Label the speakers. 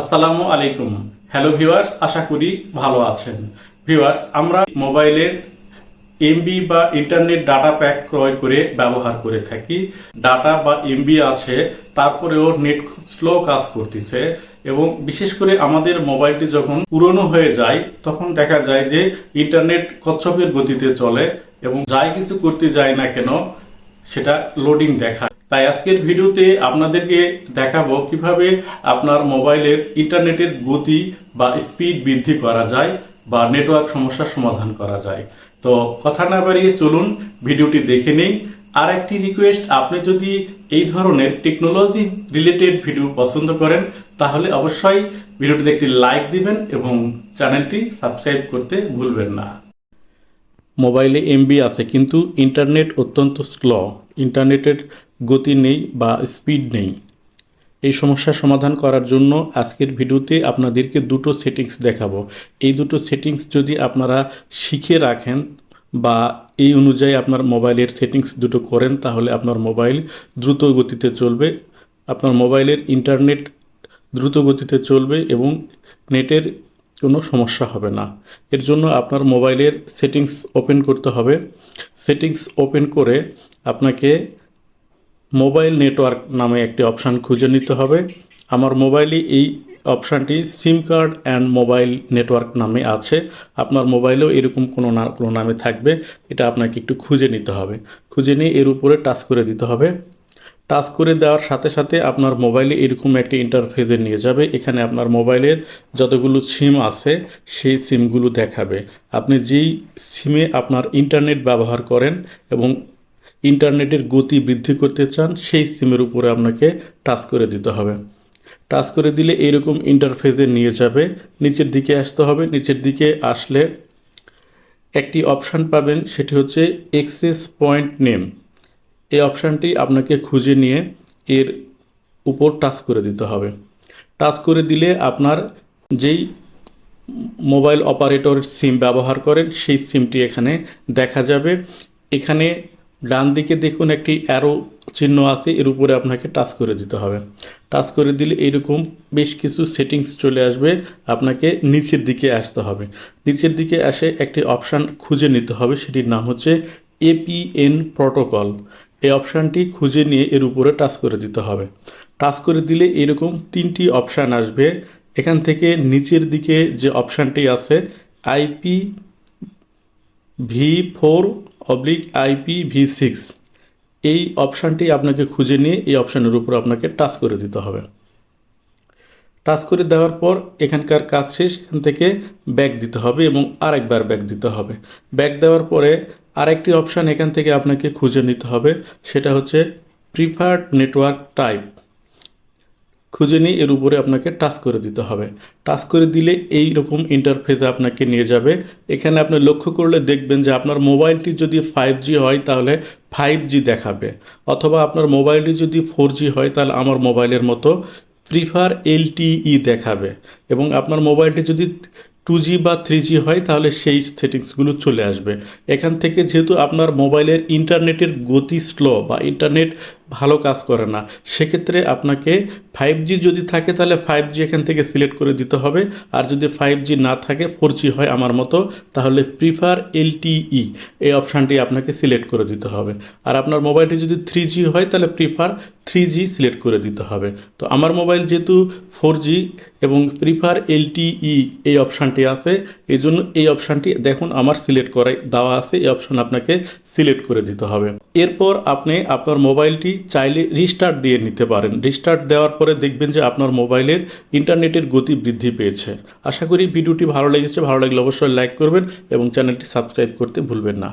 Speaker 1: আসসালামু আলাইকুম। Hello viewers আশা করি ভালো আছেন। ভিউয়ার্স আমরা মোবাইলের এমবি বা ইন্টারনেট ডাটা প্যাক ক্রয় করে ব্যবহার করে থাকি। ডাটা বা এমবি আছে, তারপরেও নেট স্লো কাজ করতেছে এবং বিশেষ করে আমাদের মোবাইলটি যখন পুরনো হয়ে যায়, তখন দেখা যায় যে ইন্টারনেট কচ্ছপের গতিতে চলে এবং যাই কিছু করতে যায় না কেন, সেটা লোডিং দেখা তাই আজকের ভিডিওতে আপনাদেরকে দেখাবো কীভাবে আপনার মোবাইলের ইন্টারনেটের গতি বা স্পিড বৃদ্ধি করা যায় বা নেটওয়ার্ক সমস্যার সমাধান করা যায়। তো কথা না বাড়িয়ে চলুন, ভিডিওটি দেখে নেই। আর একটি রিকোয়েস্ট আপনি যদি এই ধরনের টেকনোলজি রিলেটেড ভিডিও পছন্দ করেন, তাহলে অবশ্যই ভিডিওটিতে একটি লাইক দিবেন এবং চ্যানেলটি সাবস্ক্রাইব করতে ভুলবেন না। মোবাইলে এমবি আছে, কিন্তু ইন্টারনেট অত্যন্ত স্লো ইন্টারনেটের গতি নেই বা স্পিড নেই। এই সমস্যার সমাধান করার জন্য আজকের ভিডিওতে আপনাদেরকে দুটো সেটিংস দেখাবো। এই দুটো সেটিংস যদি আপনারা শিখে রাখেন বা এই অনুযায়ী আপনার মোবাইলের সেটিংস দুটো করেন, তাহলে আপনার মোবাইল দ্রুত গতিতে চলবে, আপনার মোবাইলের ইন্টারনেট দ্রুত গতিতে চলবে এবং নেটের কোনো সমস্যা হবে না। এর জন্য আপনার মোবাইলের সেটিংস ওপেন করতে হবে। সেটিংস ওপেন করে আপনাকে মোবাইল নেটওয়ার্ক নামে একটি অপশান খুঁজে নিতে হবে। আমার মোবাইলে এই অপশানটি SIM card and mobile network নামে আছে। আপনার মোবাইলেও এরকম কোনো না, কোনো নামে থাকবে। এটা আপনাকে একটু খুঁজে নিতে হবে। খুঁজে নিয়ে এর উপরে টাচ করে দিতে হবে। টাচ করে দেওয়ার সাথে সাথে আপনার মোবাইলে এরকম একটি ইন্টারফেসে নিয়ে যাবে। এখানে আপনার মোবাইলের যতগুলো সিম আছে, সেই সিমগুলো দেখাবে। আপনি যেই সিমে আপনার ইন্টারনেট ব্যবহার করেন এবং ইন্টারনেটের গতি বৃদ্ধি করতে চান, সেই সিমের উপরে আপনাকে টাচ করে দিতে হবে। টাচ করে দিলে এরকম ইন্টারফেসে নিয়ে যাবে। নিচের দিকে আসতে হবে। নিচের দিকে আসলে একটি অপশান পাবেন, সেটি হচ্ছে এক্সেস পয়েন্ট নেম এই অপশানটি আপনাকে খুঁজে নিয়ে এর উপর টাচ করে দিতে হবে। টাচ করে দিলে আপনার যেই মোবাইল অপারেটর সিম ব্যবহার করেন, সেই সিমটি এখানে দেখা যাবে। এখানে ডান দিকে দেখুন একটি অ্যারো চিহ্ন আছে, এর উপরে আপনাকে টাচ করে দিতে হবে। টাচ করে দিলে এরকম বেশ কিছু সেটিংস চলে আসবে, আপনাকে নিচের দিকে আসতে হবে। নিচের দিকে আসে একটি অপশান খুঁজে নিতে হবে, সেটির নাম হচ্ছে এপিএন প্রোটোকল এই অপশানটি খুঁজে নিয়ে এর উপরে টাচ করে দিতে হবে। টাচ করে দিলে এরকম তিনটি অপশান আসবে। এখান থেকে নিচের দিকে যে অপশানটি আছে IP V four oblique IP V six এই অপশানটি আপনাকে খুঁজে নিয়ে এই অপশানের উপর আপনাকে টাচ করে দিতে হবে। টাচ করে দেওয়ার পর এখানকার কাজ শেষ, এখান থেকে ব্যাক দিতে হবে এবং আরেকবার ব্যাক দিতে হবে। ব্যাক দেওয়ার পরে আরেকটি অপশান এখান থেকে আপনাকে খুঁজে নিতে হবে, সেটা হচ্ছে প্রিফার্ড নেটওয়ার্ক টাইপ খুঁজে নিয়ে এর উপরে আপনাকে টাচ করে দিতে হবে। টাচ করে দিলে এই রকম ইন্টারফেসে আপনাকে নিয়ে যাবে। এখানে আপনি লক্ষ্য করলে দেখবেন যে আপনার মোবাইলটি যদি ফাইভ জি হয়, তাহলে ফাইভ জি দেখাবে। অথবা আপনার মোবাইলটি যদি ফোর জি হয়, তাহলে আমার মোবাইলের মতো প্রিফার এলটিই দেখাবে। এবং আপনার মোবাইলটি যদি টু জি বা থ্রি জি হয়, তাহলে সেই সেটিংসগুলো চলে আসবে। এখান থেকে যেহেতু আপনার মোবাইলের ইন্টারনেটের গতি স্লো বা ইন্টারনেট ভালো কাজ করে না। সেক্ষেত্রে আপনাকে ফাইভ জি যদি থাকে তাহলে ফাইভ জি এখান থেকে সিলেক্ট করে দিতে হবে। আর যদি ফাইভ জি না থাকে ফোর জি হয় আমার মতো, তাহলে প্রিফার এলটিই এই অপশানটি আপনাকে সিলেক্ট করে দিতে হবে। আর আপনার মোবাইলটি যদি থ্রি জি হয়, তাহলে প্রিফার থ্রি জি সিলেক্ট করে দিতে হবে। তো আমার মোবাইল যেহেতু ফোর জি এবং প্রিফার এলটিই এই অপশানটি আছে, এই জন্য এই অপশানটি দেখুন আমার সিলেক্ট করাই দেওয়া আছে, এই অপশান আপনাকে সিলেক্ট করে দিতে হবে। এরপর আপনি আপনার মোবাইলটি চাইলে রিস্টার্ট দিয়ে নিতে পারেন। রিস্টার্ট দেওয়ার পরে দেখবেন যে আপনার মোবাইলের ইন্টারনেটের গতি বৃদ্ধি পেয়েছে। আশা করি ভিডিওটি ভালো লেগেছে। ভালো লাগলে অবশ্যই লাইক করবেন এবং চ্যানেলটি সাবস্ক্রাইব করতে ভুলবেন না।